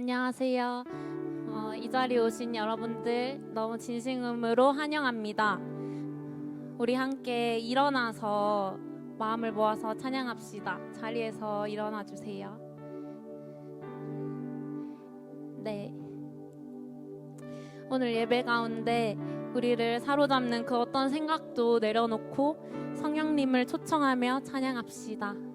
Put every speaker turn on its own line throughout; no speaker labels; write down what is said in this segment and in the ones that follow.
안녕하세요. 어, 이 자리에 오신 여러분들 너무 진심으로 환영합니다. 우리 함께 일어나서 마음을 모아서 찬양합시다. 자리에서 일어나 주세요. 네. 오늘 예배 가운데 우리를 사로잡는 그 어떤 생각도 내려놓고 성령님을 초청하며 찬양합시다.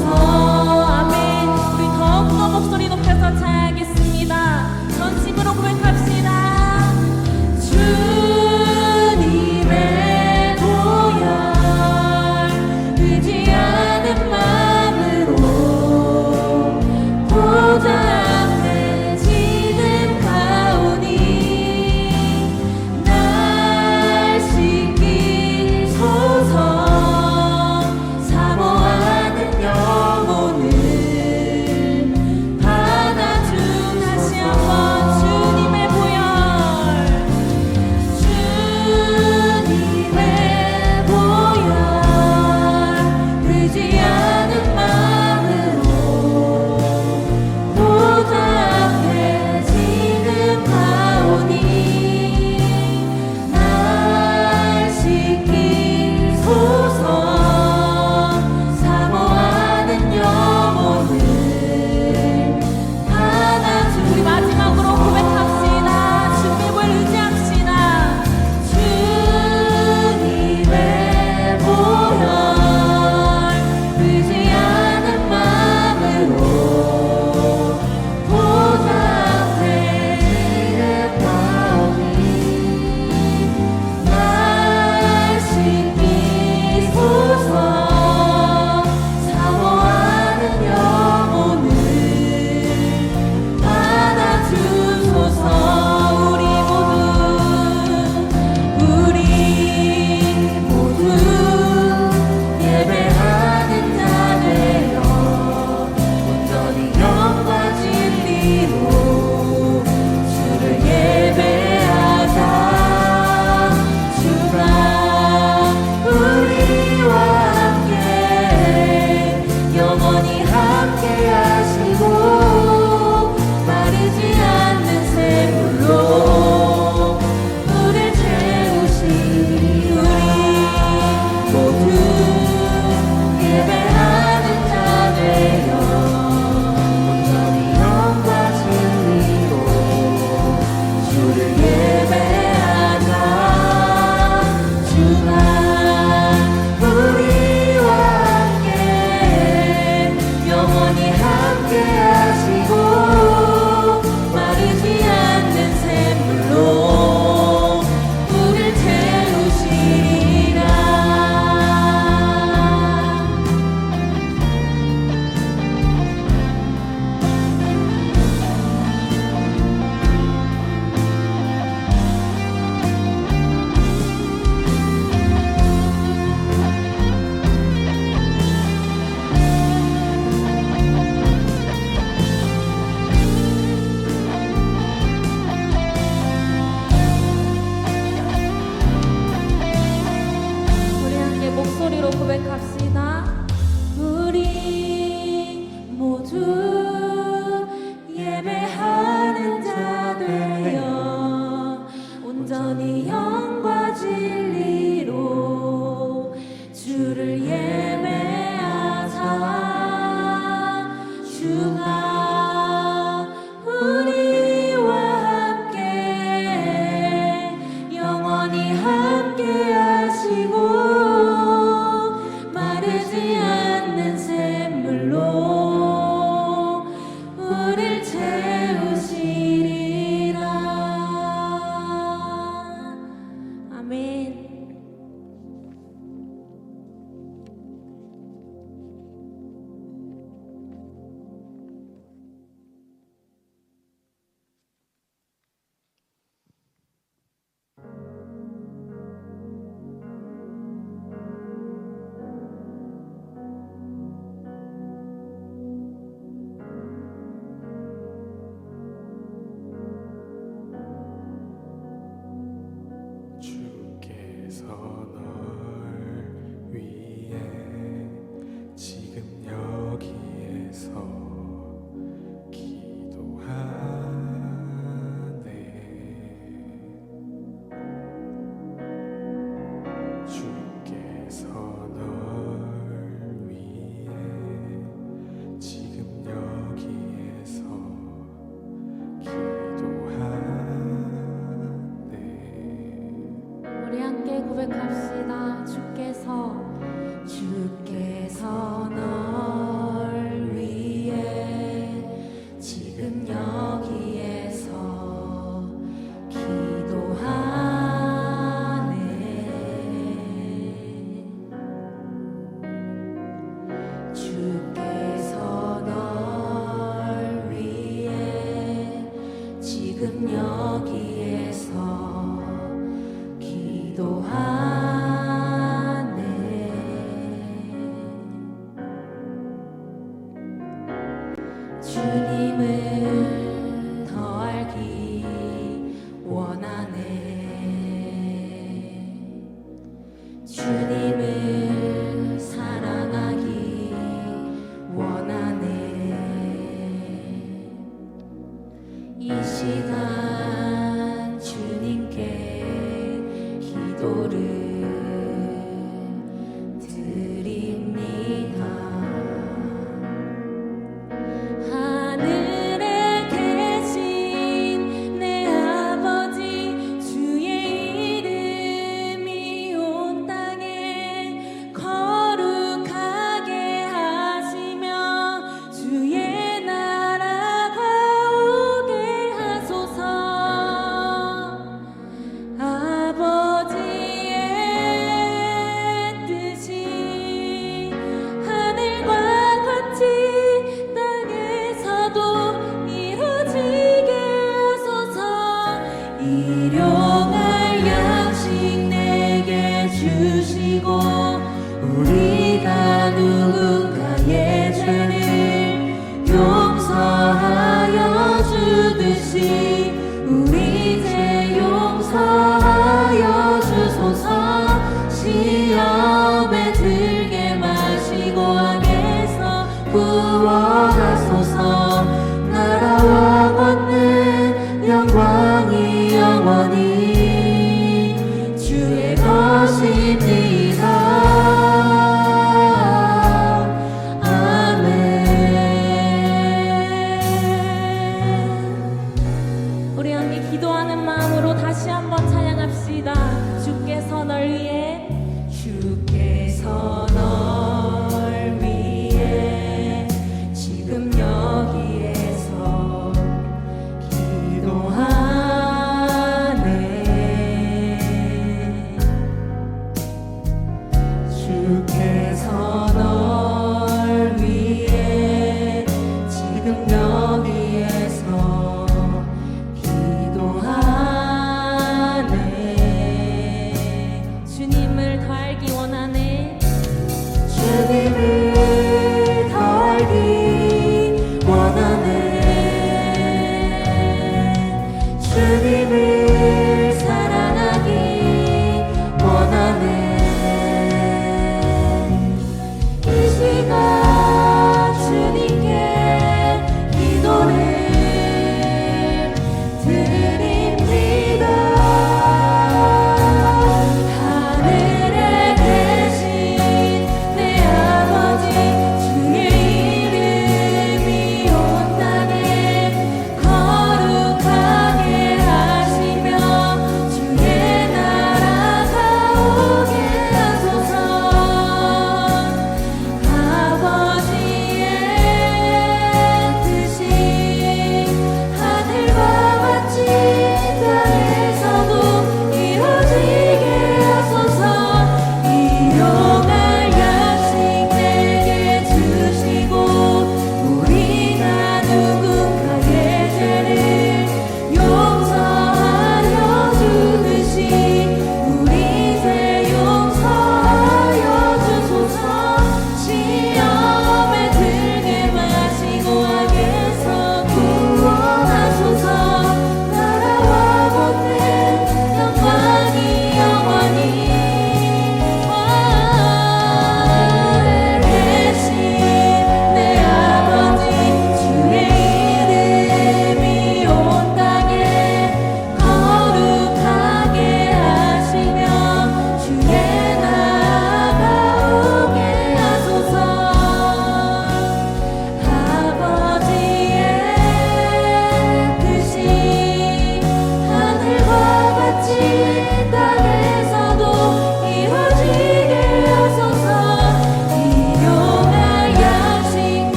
knows. 이시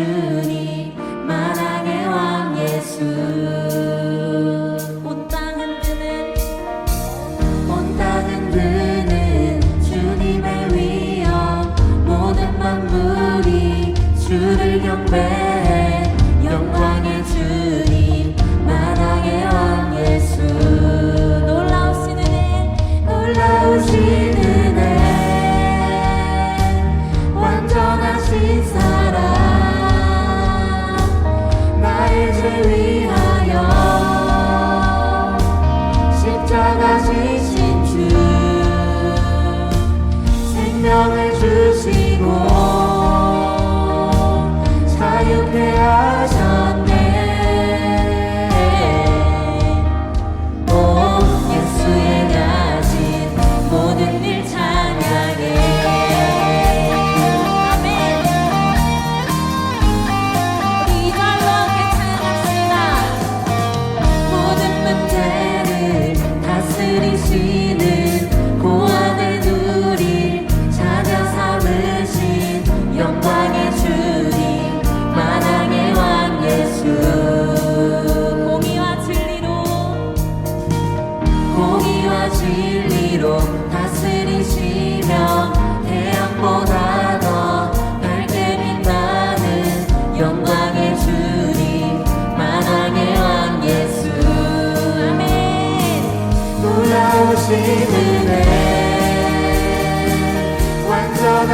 you.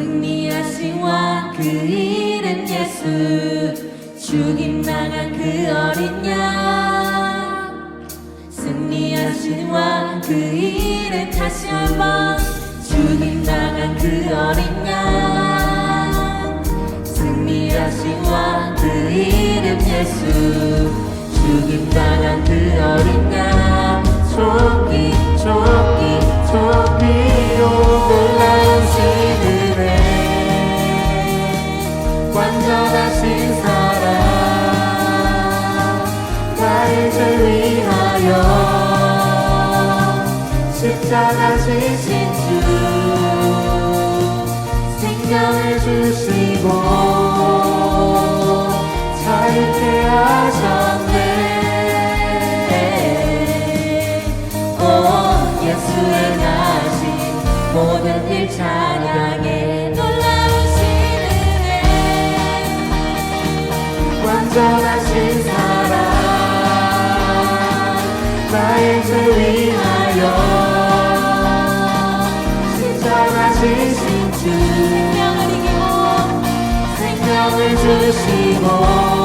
승리하신 왕 그 이름 예수. 죽임 당한 그 어린 양. 승리하신 왕 그 이름 다시 한번. 죽임 당한 그 어린 양. 승리하신 왕 그 이름 예수. 죽임 당한 그 어린 양. 초기 초기 초기요. 살아계신 주 생명을 주시고 자유케 하셨네. 오 예수의 나신 모든 일 찬양해 놀라우신 은혜 완전한 就是我。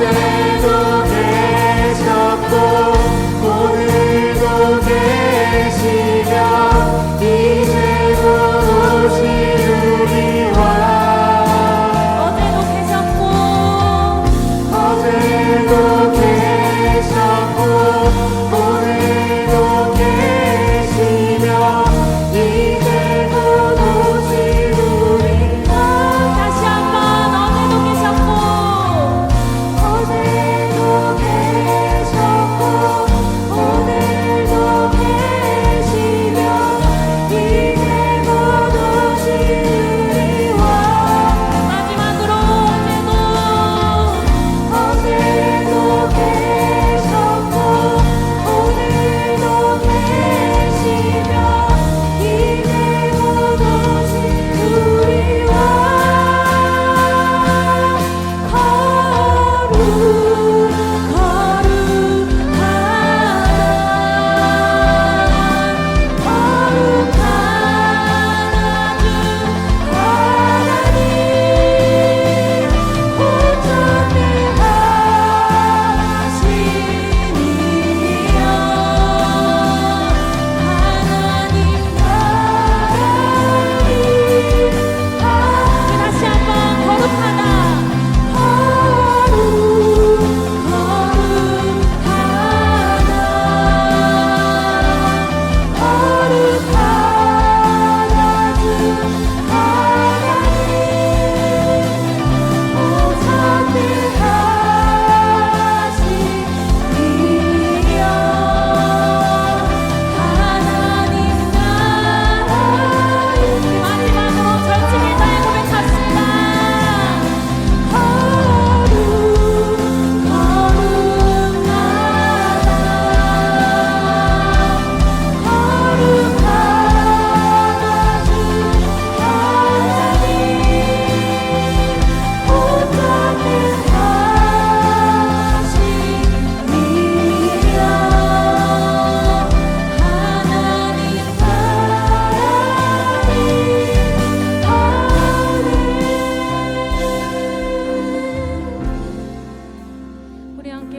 say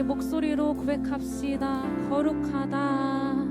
목소리로 고백합시다. 거룩하다.